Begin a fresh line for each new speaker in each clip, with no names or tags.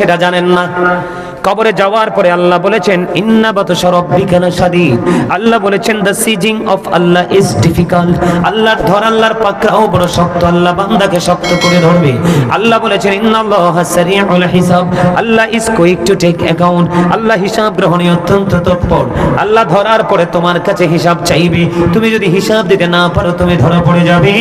সেটা জানেন না। কবরে যাওয়ার পরে আল্লাহ বলেছেন ইন্নাবাত সরব্বিকানা সাদিদ আল্লাহ বলেছেন, the seizing of Allah is difficult. আল্লাহর ধর, আল্লাহর পাকড়াও বড় শক্ত, আল্লাহ বান্দাকে শক্ত করে ধরবে। আল্লাহ বলেছেন, ইন্নাল্লাহ সারিউল হিসাব। Allah is quick to take account. আল্লাহ হিসাব গ্রহণে অত্যন্ত তৎপর। আল্লাহ ধরার পরে তোমার কাছে হিসাব চাইবে। তুমি যদি হিসাব দিতে না পারো, তুমি ধরা পড়ে যাবে।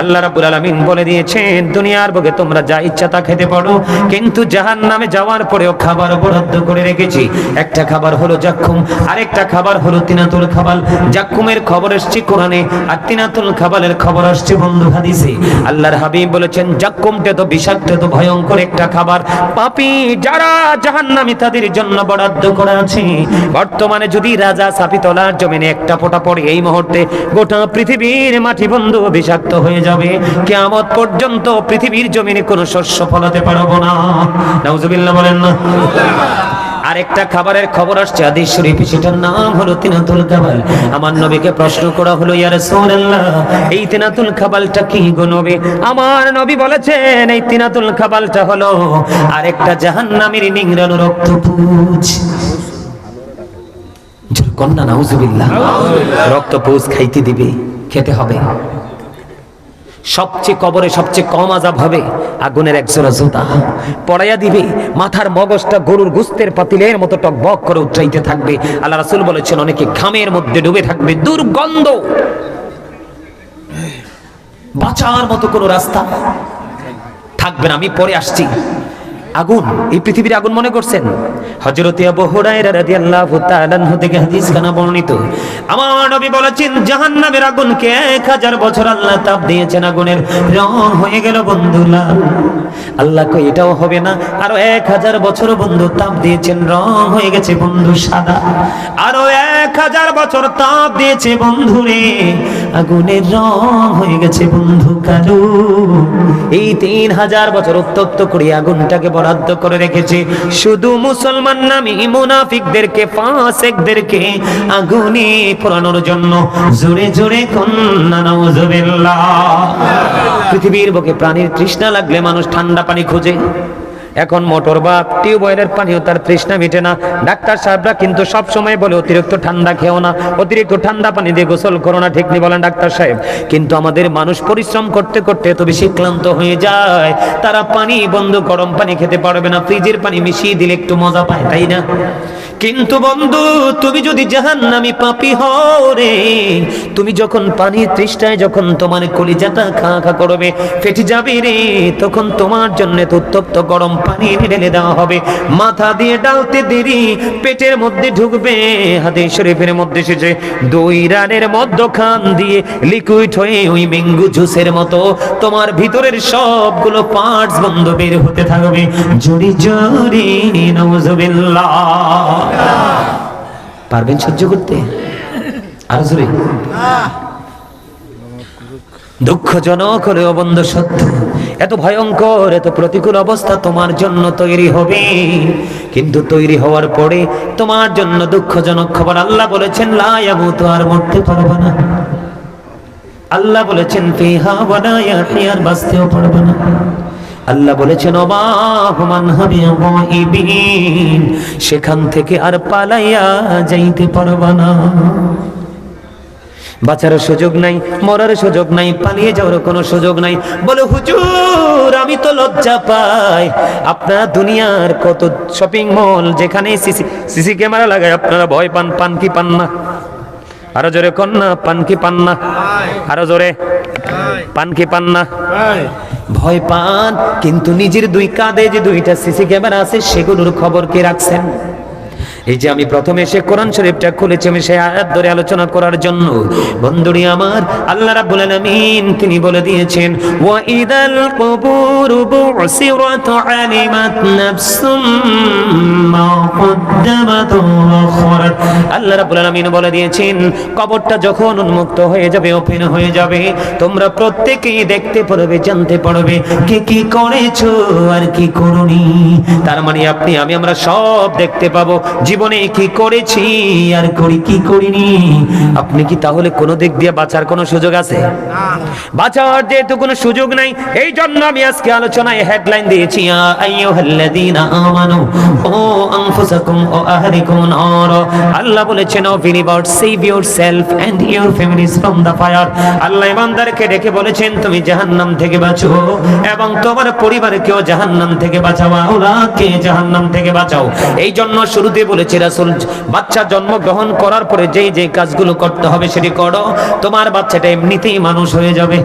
আল্লাহ রাব্বুল আলামিন বলে দিয়েছেন, দুনিয়ার বুকে তোমরা যা ইচ্ছা তা খেতে পারো। কিন্তু জাহান্নামে যাওয়ার পরেও খাবার বরাদ্দ করে রেখেছি। একটা খাবার হলো জাক্কুম আরেকটা খাবার হলো তিনাতুল খাবাল। জাক্কুমের খবর এসছে কোরআনে, আর তিনাতুল খাবালের খবর আসছে বন্ধু হাদিসে। আল্লাহর হাবিব বলেছেন জাক্কুমটা তো বিষাক্ত, তো ভয়ঙ্কর একটা খাবার। পাপী যারা জাহান্নামী তাদের জন্য বরাদ্দ করা আছে। বর্তমানে যদি রাজা সাপিতলার জমিনে একটা ফোঁটা পড়ে, এই মুহূর্তে গোটা পৃথিবীর মাটি বন্ধু বিষাক্ত হয়ে যাবে। কেয়ামত পর্যন্ত পৃথিবীর জমিনে কোনো শস্য ফলাতে পারব না। নাউজুবিল্লাহ বলেন না। আরেকটা খাবারের খবর আসছে আদিস শরীফ, সেটার নাম হলো তিনাতুল কাবাল আমার নবীকে প্রশ্ন করা হলো, ইয়া রাসূলুল্লাহ, এই তিনাতুল খাবালটা কি গো নবী? আমার নবী বলেছেন, এই তিনাতুল খাবালটা হলো আরেকটা জাহান্নামের নিংড়ানো রক্তপুজ। কন্যা নাউজুবিল্লাহ। রক্তপুজ খাইতে দিবে, খেতে হবে। সবচেয়ে কবরে সবচেয়ে কম আজাব হবে আগুনের একজোড়া জুতা। পড়াইয়া দিবে, মাথার মগজটা গরুর গুস্তের পাতিলের মতো টক বক করে উচ্চাইতে থাকবে। আল্লাহ রাসুল বলেছেন, অনেকে ঘামের মধ্যে ডুবে থাকবে। দুর্গন্ধ! বাঁচার মতো কোনো রাস্তা থাকবে না, আমি পরে আসছি। আগুন, এই পৃথিবীর আগুন মনে করছেন? হযরত আবু হুরায়রা রাদিয়াল্লাহু তাআলা আনহু থেকে হাদিস খানা বর্ণিত। আমার নবী বলেছেন, জাহান্নামের আগুনকে 1000 বছর আল্লাহ তাপ দিয়েছেন, আগুনের রং হয়ে গেল বন্ধু লাল আল্লাহ কই এটাও হবে না। আরও 1000 বছর বন্ধু তাপ দিয়েছেন, রং হয়ে গেছে বন্ধু সাদা। আরও 1000 বছর তাপ দিয়েছে বন্ধু রে আগুনের রং হয়ে গেছে বন্ধু কালো। এই তিন হাজার বছর উত্তপ্ত করে আগুনটাকে বরাদ্দ করে রেখেছে। শুধু মুসলমান নামী মুনাফিকদেরকে, ফাসেকদেরকে আগুনে পোড়ানোর জন্য জোরে জোরে কন্যা পৃথিবীর বুকে প্রাণীর তৃষ্ণা লাগলে মানুষ ঠান্ডা পানি খোঁজে। এখন মোটর বা টিউবওয়েলের পানিও তার তৃষ্ণা মিটে না। ডাক্তার সাহেবরা কিন্তু সব সময় বলে, অতিরিক্ত ঠান্ডা খেও না, অতিরিক্ত ঠান্ডা পানি দিয়ে গোসল করো না, ঠিক নি বলেন ডাক্তার সাহেব। কিন্তু আমাদের মানুষ পরিশ্রম করতে করতে এত বেশি ক্লান্ত হয়ে যায়। তারা পানি বন্ধ গরম পানি খেতে পারবে না, ফ্রিজের পানি মিশিয়ে দিলে একটু মজা পায়, তাই না? কিন্তু বন্ধু, তুমি যদি জাহান্নামী পাপী হও রে, তুমি যখন পানির তৃষ্ণায় যখন তোমার কলিজাটা খা খা করবে, ফেটে যাবে রে, তখন তোমার জন্য উত্তপ্ত গরম পানি ঢেলে দেওয়া হবে। মাথা দিয়ে ডালতে দেরি, পেটের মধ্যে ঢুকবে হাদিস শরীফের মধ্যে এসেছে দুই রানের মধ্যখান দিয়ে লিকুইড হয়ে ওই মেঙ্গু জুসের মতো। তোমার ভিতরের সবগুলো পার্টস বন্ধ বের হতে থাকবে। জড়ি জড়ি নওজুবিল্লাহ পারবেন সহ্য করতে? আরও জোরে। দুঃখজনক হলেও বন্ধ, সত্য। এত ভয়ঙ্কর, এত প্রতিকূল অবস্থা তোমার জন্য তৈরি হবে। কিন্তু তৈরি হওয়ার পরে তোমার জন্য দুঃখজনক খবর আল্লাহ বলেছেন লায়ামুত আর মরতে পারবে না। আল্লাহ বলেছেন, ফিহা ওয়ালা ইয়াহিয়ার বাঁচতেও পারবে না। আল্লাহ বলেছেন অবাহমান হবে সেখান থেকে আর পালাইয়া যাইতে পারবা না। বাঁচার সুযোগ নাই, মরার সুযোগ নাই, পালিয়ে যাওয়ার কোনো সুযোগ নাই। বলে, হুজুর, আমি তো লজ্জা পাই। আপনারা দুনিয়ার কত শপিং মল যেখানে সিসি সিসি ক্যামেরা লাগায়, আপনারা ভয় পান পান কি পান না? আরও জোরে কন্যা পানকি পান কি পান না? আরও জোরে। পান কি পান না? ভয় পান কিন্তু নিজের দুই কাঁধে যে দুইটা সিসি ক্যামেরা আছে সেগুলোর খবর কে রাখছেন? এই যে আমি প্রথমে এসে কোরআন শরীফটা খুলেছি, আমি সেই আয়াত ধরে আলোচনা করার জন্য। বন্ধুরি আমার, আল্লাহ রাব্বুল আলামিন তিনি বলে দিয়েছেন, ওয়া ইদাল কুবুর বুসিরাত আলিমাত নাফসুম মা কদ্দামাত ওয়া আখরাত আল্লাহ রাব্বুল আলামিন বলে দিয়েছেন, কবরটা যখন উন্মুক্ত হয়ে যাবে, ওপেন হয়ে যাবে, তোমরা প্রত্যেকেই দেখতে পারবে জানতে পারবে কে কি করেছ আর কি করনি। তার মানে আপনি, আমি, আমরা সব দেখতে পাবো জীবনে কি করেছি? আর করি, কি করিনি? আপনি কি তাহলে কোনো দিক দিয়ে বাঁচার কোনো সুযোগ আছে? বাঁচার যেহেতু কোনো সুযোগ নাই, এই জন্য আমি আজকে আলোচনায় হেডলাইন দিয়েছি আল্লাহ বলেছেন সেভ ফ্যামিলিজ ফ্রম ফায়ার। আল্লাহ ইমানদারকে ডেকে বলেছেন, তুমি জাহান্নাম থেকে বাঁচো এবং তোমার পরিবারকেও জাহান্নাম থেকে বাঁচাও। আওলাদকে জাহান্নাম থেকে বাঁচাও। এই জন্য শুরুতে বলেছে, রাসুল, বাচ্চা জন্মগ্রহণ করার পরে যেই যে কাজগুলো করতে হবে সেটি করো। তোমার বাচ্চাটা এমনিতেই মানুষ হয়ে যাবে।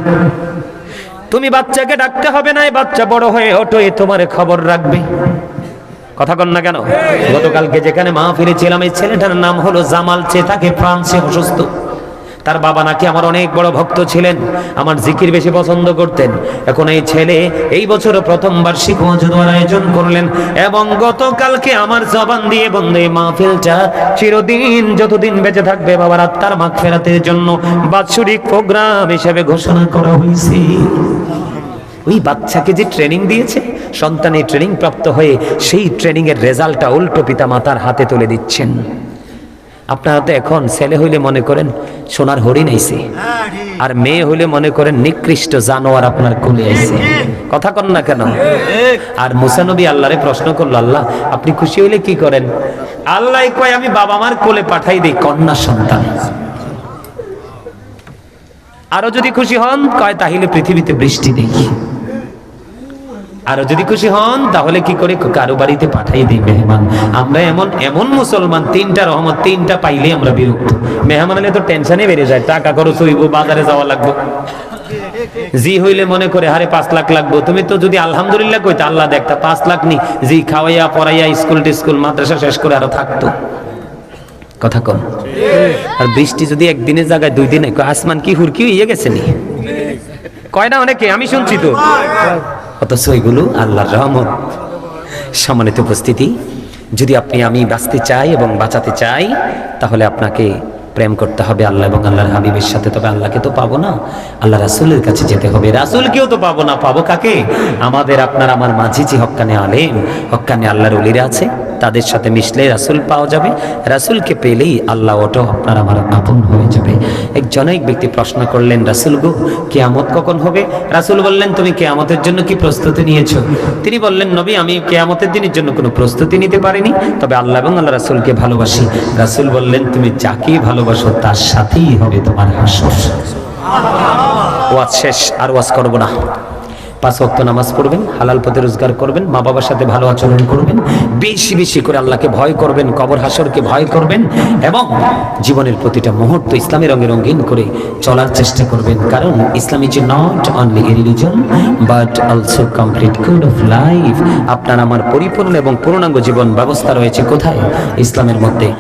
তুমি বাচ্চাকে ডাকতে হবে না বাচ্চা বড় হয়ে ওঠো, এ তোমার খবর রাখবে। কথা কন না কেন? গতকালকে যেখানে মা ফিরেছিলাম এই ছেলেটার নাম হলো জামাল চে তাকে ফ্রান্সে অসুস্থ। তার বাবা নাকি আমার অনেক বড় ভক্ত ছিলেন, আমার জিকির বেশি পছন্দ করতেন। এখন এই ছেলে এই বছর প্রথম বার্ষিক মজুদার আয়োজন করলেন এবং গতকালকে আমার জবান দিয়ে বন্ধ মাহফিলটা চিরদিন যতদিন বেঁচে থাকবে বাবার আত্মার মাখ ফেরাতের জন্য বাৎসরিক প্রোগ্রাম হিসেবে ঘোষণা করা হয়েছে। ওই বাচ্চাকে যে ট্রেনিং দিয়েছে সন্তান এই ট্রেনিং প্রাপ্ত হয়ে সেই ট্রেনিংয়ের রেজাল্টটা উল্টো পিতা মাতার হাতে তুলে দিচ্ছেন। আপনারা তো এখন ছেলে হইলে মনে করেন সোনার হরিণ আইছে। আর মেয়ে হইলে মনে করেন নিকৃষ্ট জানোয়ার আপনার কোলে আইছে। কথা কন না কেন? আর মুসানবী আল্লাহরে প্রশ্ন করল, আল্লাহ, আপনি খুশি হইলে কি করেন? আল্লাহ কয়, আমি বাবা মার কোলে পাঠাই দেই কন্যা সন্তান। আরও যদি খুশি হন, কয়, তাহলে পৃথিবীতে বৃষ্টি দেখি আরও যদি খুশি হন, তাহলে কি করে কারও বাড়িতে পাঠাই দিই মেহমান? আমরা এমন এমন মুসলমান, তিনটা রহমত, তিনটা পাইলে আমরা বিরক্ত। মেহমান হলে তো টেনশনে বেড়ে যায়, টাকা খরচ হইব, বাজারে যাওয়া লাগবে। জি হইলে মনে করে হারে পাঁচ লাখ লাগবো। তুমি তো যদি আলহামদুলিল্লাহ কইতে, আল্লাহ দেখতা পাঁচ লাখ নি। জি খাওয়াইয়া, পড়াইয়া, স্কুল টিস্কুল, মাদ্রাসা শেষ করে আরও থাকতো। কথা কম। আর বৃষ্টি যদি একদিনের জায়গায়, দুই দিনে আসমান কি হুরকি হইয়ে গেছে নি? কয় না, অনেকে, আমি শুনছি তো। অথচ এগুলো আল্লাহর রহমত। সম্মানিত উপস্থিতি, যদি আপনি আমি বাঁচতে চাই এবং বাঁচাতে চাই, তাহলে আপনাকে প্রেম করতে হবে আল্লাহ এবং আল্লাহর হাবিবের সাথে। তবে আল্লাহকে তো পাবো না, আল্লাহ রাসুলের কাছে যেতে হবে। রাসুলকেও তো পাবো না, পাবো কাকে? আমাদের আপনার, আমার মাঝি যে হকানে আলেম, হকানে আল্লাহর অলিরা আছে। তাদের সাথে মিশলে রাসুল পাওয়া যাবে। রাসুলকে পেলেই আল্লাহ ওটাও আপনার আমার আপন হয়ে যাবে। একজন এক ব্যক্তি প্রশ্ন করলেন, রাসুল গো, কেয়ামত কখন হবে? রাসুল বললেন, তুমি কেয়ামতের জন্য কি প্রস্তুতি নিয়েছো? তিনি বললেন, নবী, আমি কেয়ামতের দিনের জন্য কোনো প্রস্তুতি নিতে পারিনি, তবে আল্লাহ এবং আল্লাহ রাসুলকে ভালোবাসি। রাসুল বললেন, তুমি যাকে ভালোবাসো, তার সাথেই হবে তোমার হাসর। ওয়াজ শেষ, আর ওয়াজ করব না। পাঁচ ওয়াক্ত নামাজ পড়বেন, হালাল পথে রোজগার করবেন মা বাবার সাথে ভালো আচরণ করবেন, বেশি বেশি করে আল্লাহকে ভয় করবেন, কবর হাসরকে ভয় করবেন এবং জীবনের প্রতিটা মুহূর্ত ইসলামী রঙে রঙিন করে চলার চেষ্টা করবেন। কারণ Islam is not only a religion but also complete code of life আপনার আমার পরিপূর্ণ এবং পূর্ণাঙ্গ জীবন ব্যবস্থা রয়েছে কোথায়? ইসলামের মধ্যে।